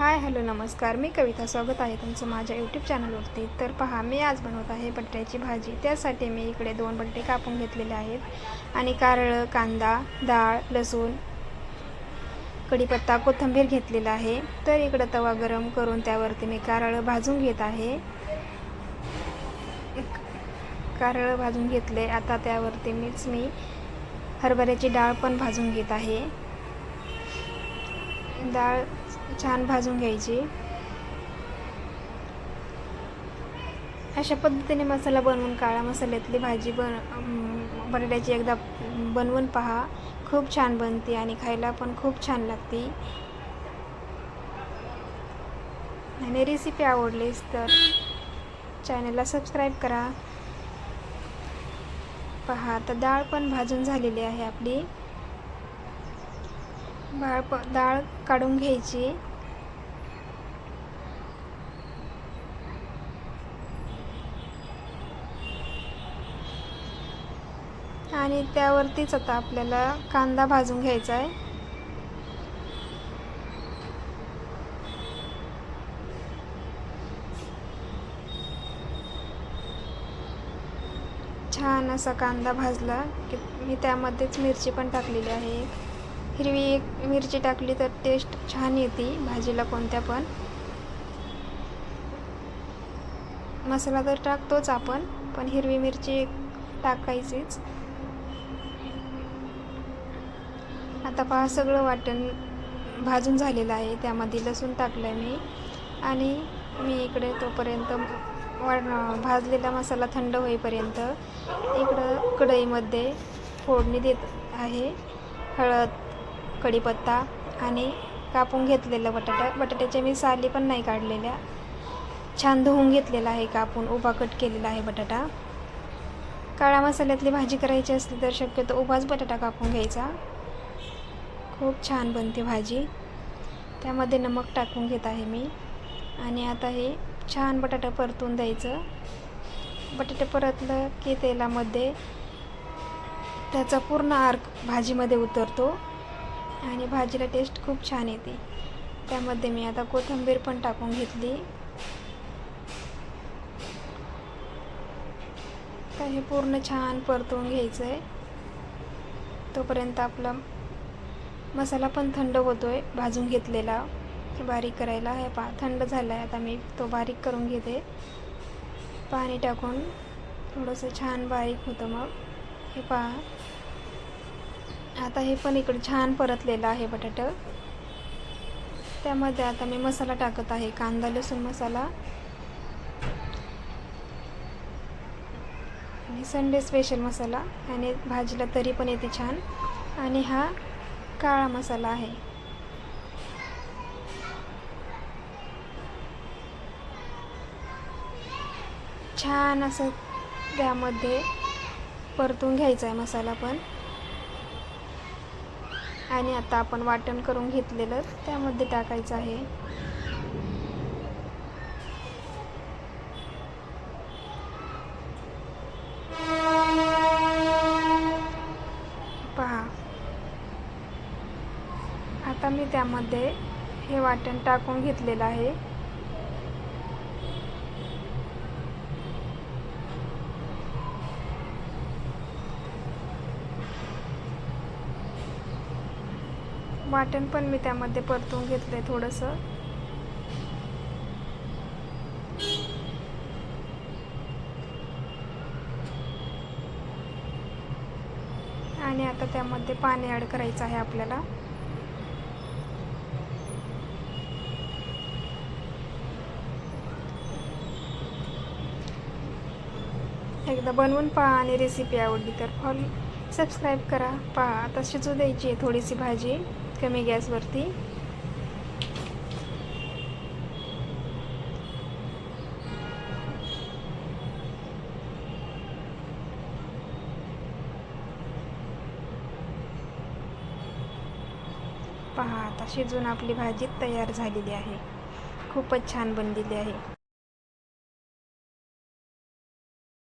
Hi hello नमस्कार. मी कविता स्वागत आहे तुमचं माझ्या यूट्यूब चॅनलवरती तर पहा मी आज बनवत आहे बटाट्याची भाजी. त्यासाठी मी इकडे दोन बटाटे कापून घेतलेले आहेत. आणि कारळं कांदा डाळ लसूण कढीपत्ता कोथिंबीर घेतलेला आहे. तर इकडं तवा गरम करून त्यावरती मी कारळं भाजून घेत आहे. कारळं भाजून घेतले. आता त्यावरती मीच मी हरभऱ्याची डाळ पण भाजून घेत आहे. डाळ छान भाजून घ्यायची. अशा पद्धतीने मसाला बनवून काळा मसाल्यातली भाजी बन बटाट्याची एकदा बनवून पहा. खूप छान बनते आणि खायला पण खूप छान लागते. आणि रेसिपी आवडलीच तर चॅनलला सबस्क्राईब करा. पहा तर डाळ पण भाजून झालेली आहे आपली. डाळ प डाळ काढून घ्यायची. आणि त्यावरतीच आता आपल्याला कांदा भाजून घ्यायचा आहे. छान असा कांदा भाजला की मी त्यामध्येच मिरची पण टाकलेली आहे. हिरवी एक मिरची टाकली तर टेस्ट छान येते भाजीला कोणत्या पण. मसाला तर टाकतोच आपण पण हिरवी मिरची टाकायचीच. आता पहा सगळं वाटण भाजून झालेलं आहे त्यामध्ये लसूण टाकलं आहे मी. आणि मी इकडे तोपर्यंत भाजलेला मसाला थंड होईपर्यंत इकडं कढईमध्ये फोडणी देत आहे. हळद कढीपत्ता आणि कापून घेतलेला बटाटा. बटाट्याच्या मी साली पण नाही काढलेल्या. छान धुवून घेतलेला आहे कापून. उभा कट केलेला आहे बटाटा. काळा मसाल्यातली भाजी करायची असली तर शक्यतो उभाच बटाटा कापून घ्यायचा. खूप छान बनते भाजी. त्यामध्ये नमक टाकून घेत आहे मी. आणि आता हे छान बटाटा परतून द्यायचं. बटाटे परतलं की तेलामध्ये त्याचा पूर्ण आर्क भाजीमध्ये उतरतो. आणि भाजीला टेस्ट खूप छान येते. त्यामध्ये मी आता कोथिंबीर पण टाकून घेतली. तर हे पूर्ण छान परतून घ्यायचं आहे तोपर्यंत आपला मसाला पण थंड होतो आहे भाजून घेतलेला. बारीक करायला हे पा थंड झाला आहे आता मी तो बारीक करून घेते. पाणी टाकून थोडंसं छान बारीक होतं मग. हे पहा. आता हे पण इकडे छान परतलेलं आहे बटाटं. त्यामध्ये आता मी मसाला टाकत आहे कांदा लसूण मसाला. आणि संडे स्पेशल मसाला आणि भाजीला तरी पण येते छान. आणि हा काळा मसाला आहे. छान असं त्यामध्ये परतून घ्यायचा आहे मसाला पण. आणि आता आपण वाटण करून घेतलेलं त्यामध्ये टाकायचं आहे. पहा. आता मी त्यामध्ये हे वाटण टाकून घेतलेलं आहे. वाटण पण मी त्यामध्ये परतून घेतलं आहे थोडंसं. आणि आता त्यामध्ये पाणी ॲड करायचं आहे आपल्याला. एकदा बनवून पहा आणि रेसिपी आवडली तर फॉलो सबस्क्राईब करा. पहा आता शिजू द्यायची आहे थोडीशी भाजी. कमी गॅसवरती पहा आता शिजून आपली भाजी तयार झालेली आहे. खूपच छान बनलेली आहे.